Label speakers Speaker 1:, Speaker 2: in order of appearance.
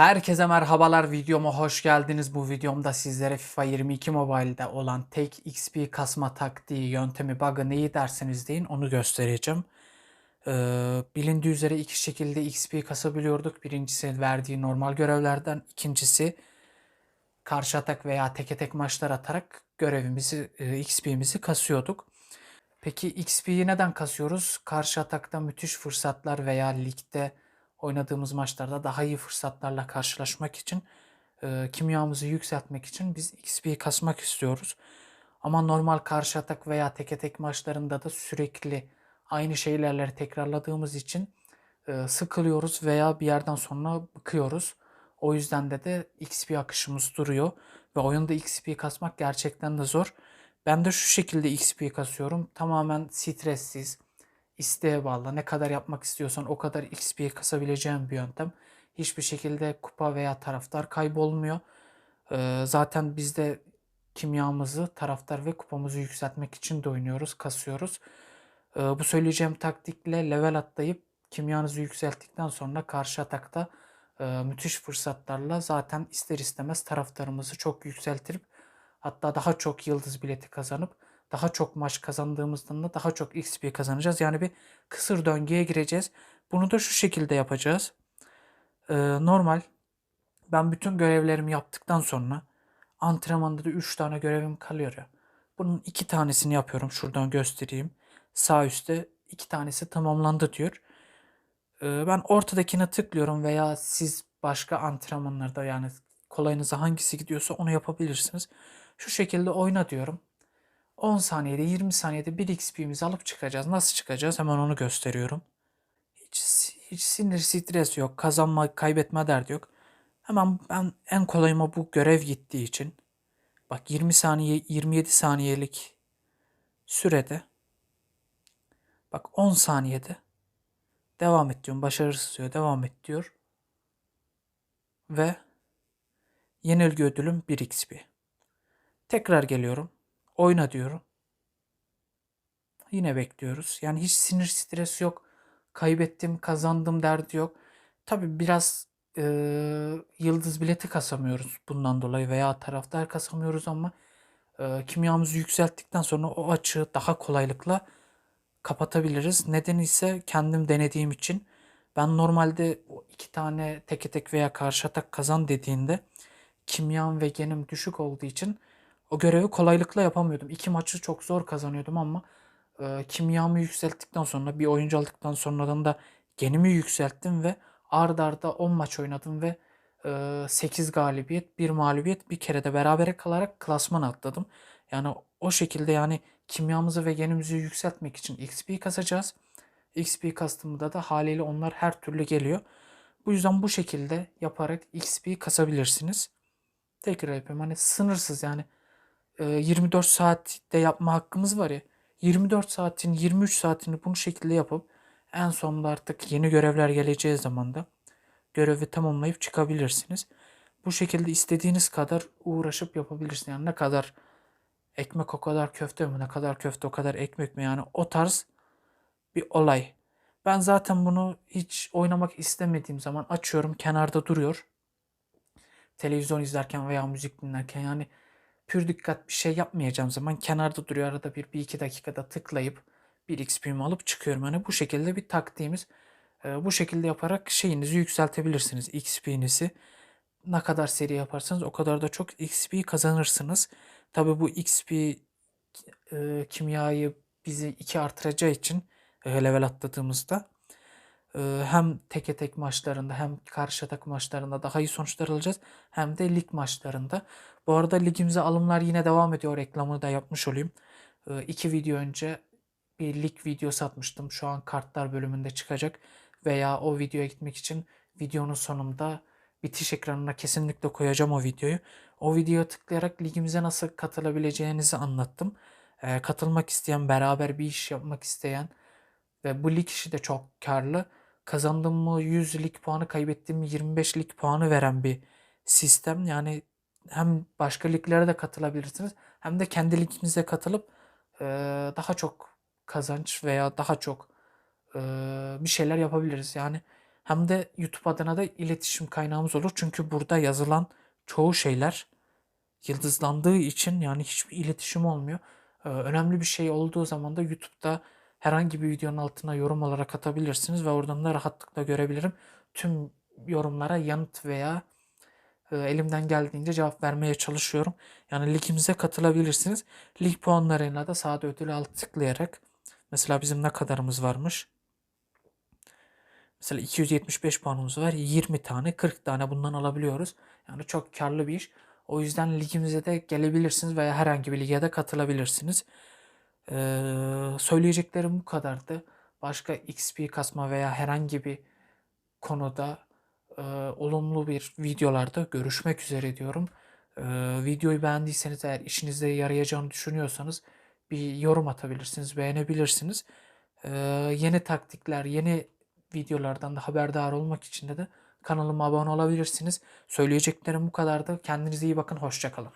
Speaker 1: Herkese merhabalar videoma hoş geldiniz. Bu videomda sizlere FIFA 22 Mobile'de olan tek XP kasma taktiği, yöntemi, bug'ı neyi derseniz deyin onu göstereceğim. Ee, bilindiği üzere iki şekilde XP kasabiliyorduk. Birincisi verdiği normal görevlerden, ikincisi karşı atak veya teke tek maçlar atarak görevimizi, e, XP'mizi kasıyorduk. Peki XP'yi neden kasıyoruz? Karşı atakta müthiş fırsatlar veya ligde oynadığımız maçlarda daha iyi fırsatlarla karşılaşmak için e, kimyamızı yükseltmek için biz XP'yi kasmak istiyoruz. Ama normal karşı atak veya teke tek maçlarında da sürekli aynı şeylerle tekrarladığımız için e, sıkılıyoruz veya bir yerden sonra bıkıyoruz. O yüzden de de XP akışımız duruyor ve oyunda XP kasmak gerçekten de zor. Ben de şu şekilde XP kasıyorum. Tamamen stressiz, isteğe bağlı. Ne kadar yapmak istiyorsan o kadar XP kasabileceğin bir yöntem. Hiçbir şekilde kupa veya taraftar kaybolmuyor. Ee, zaten biz de kimyamızı, taraftar ve kupamızı yükseltmek için de oynuyoruz, kasıyoruz. Ee, bu söyleyeceğim taktikle level atlayıp kimyanızı yükselttikten sonra karşı atakta e, müthiş fırsatlarla zaten ister istemez taraftarımızı çok yükseltirip hatta daha çok yıldız bileti kazanıp daha çok maç kazandığımızdan da daha çok XP kazanacağız. Yani bir kısır döngüye gireceğiz. Bunu da şu şekilde yapacağız. Ee, normal ben bütün görevlerimi yaptıktan sonra antrenmanda da 3 tane görevim kalıyor ya. Bunun 2 tanesini yapıyorum. Şuradan göstereyim. Sağ üstte 2 tanesi tamamlandı diyor. Ee, ben ortadakine tıklıyorum veya siz başka antrenmanlarda yani kolayınıza hangisi gidiyorsa onu yapabilirsiniz. Şu şekilde oyna diyorum. 10 saniyede 20 saniyede 1 XP'mizi alıp çıkacağız. Nasıl çıkacağız? Hemen onu gösteriyorum. Hiç, hiç sinir stres yok. Kazanma kaybetme derdi yok. Hemen ben en kolayıma bu görev gittiği için bak 20 saniye 27 saniyelik sürede bak 10 saniyede devam et diyorum. Başarısız diyor. Devam et diyor. Ve yenilgi ödülüm 1 XP. Tekrar geliyorum. Oyna diyorum. Yine bekliyoruz. Yani hiç sinir stres yok. Kaybettim, kazandım derdi yok. Tabi biraz e, yıldız bileti kasamıyoruz bundan dolayı veya taraftar kasamıyoruz ama e, kimyamızı yükselttikten sonra o açığı daha kolaylıkla kapatabiliriz. Nedeni ise kendim denediğim için ben normalde iki tane teke tek veya karşı atak kazan dediğinde kimyam ve genim düşük olduğu için o görevi kolaylıkla yapamıyordum. İki maçı çok zor kazanıyordum ama e, kimyamı yükselttikten sonra bir oyuncu aldıktan sonradan da genimi yükselttim ve ard arda 10 maç oynadım ve e, 8 galibiyet, 1 mağlubiyet, bir kere de berabere kalarak klasman atladım. Yani o şekilde yani kimyamızı ve genimizi yükseltmek için XP kasacağız. XP kastımda da haliyle onlar her türlü geliyor. Bu yüzden bu şekilde yaparak XP kasabilirsiniz. Tekrar yapıyorum. Hani sınırsız yani 24 saatte yapma hakkımız var ya. 24 saatin 23 saatini bunu şekilde yapıp en sonunda artık yeni görevler geleceği zaman da görevi tamamlayıp çıkabilirsiniz. Bu şekilde istediğiniz kadar uğraşıp yapabilirsiniz. Yani ne kadar ekmek o kadar köfte mi, ne kadar köfte o kadar ekmek mi yani o tarz bir olay. Ben zaten bunu hiç oynamak istemediğim zaman açıyorum kenarda duruyor. Televizyon izlerken veya müzik dinlerken yani pür dikkat bir şey yapmayacağım zaman kenarda duruyor arada bir, bir iki dakikada tıklayıp bir XP'mi alıp çıkıyorum. Hani bu şekilde bir taktiğimiz. E, bu şekilde yaparak şeyinizi yükseltebilirsiniz. XP'nizi. Ne kadar seri yaparsanız o kadar da çok XP kazanırsınız. Tabi bu XP e, kimyayı bizi iki artıracağı için e, level atladığımızda hem teke tek maçlarında hem karşı atak maçlarında daha iyi sonuçlar alacağız. Hem de lig maçlarında. Bu arada ligimize alımlar yine devam ediyor. Reklamını da yapmış olayım. İki video önce bir lig videosu atmıştım. Şu an kartlar bölümünde çıkacak. Veya o videoya gitmek için videonun sonunda bitiş ekranına kesinlikle koyacağım o videoyu. O videoya tıklayarak ligimize nasıl katılabileceğinizi anlattım. Katılmak isteyen, beraber bir iş yapmak isteyen ve bu lig işi de çok karlı. Kazandım mı 100 lig puanı, kaybettim mi 25 lig puanı veren bir sistem. Yani hem başka liglere de katılabilirsiniz hem de kendi liginize katılıp e, daha çok kazanç veya daha çok e, bir şeyler yapabiliriz. Yani hem de YouTube adına da iletişim kaynağımız olur. Çünkü burada yazılan çoğu şeyler yıldızlandığı için yani hiçbir iletişim olmuyor. Ee, önemli bir şey olduğu zaman da YouTube'da herhangi bir videonun altına yorum olarak atabilirsiniz ve oradan da rahatlıkla görebilirim. Tüm yorumlara yanıt veya e, elimden geldiğince cevap vermeye çalışıyorum. Yani ligimize katılabilirsiniz. Lig puanlarıyla da sağda ödülü alt tıklayarak mesela bizim ne kadarımız varmış? Mesela 275 puanımız var. 20 tane, 40 tane bundan alabiliyoruz. Yani çok karlı bir iş. O yüzden ligimize de gelebilirsiniz veya herhangi bir lige de katılabilirsiniz. Ee, söyleyeceklerim bu kadardı. Başka XP kasma veya herhangi bir konuda e, olumlu bir videolarda görüşmek üzere diyorum. Ee, videoyu beğendiyseniz eğer işinize yarayacağını düşünüyorsanız bir yorum atabilirsiniz, beğenebilirsiniz. Ee, yeni taktikler, yeni videolardan da haberdar olmak için de, de kanalıma abone olabilirsiniz. Söyleyeceklerim bu kadardı. Kendinize iyi bakın, hoşçakalın.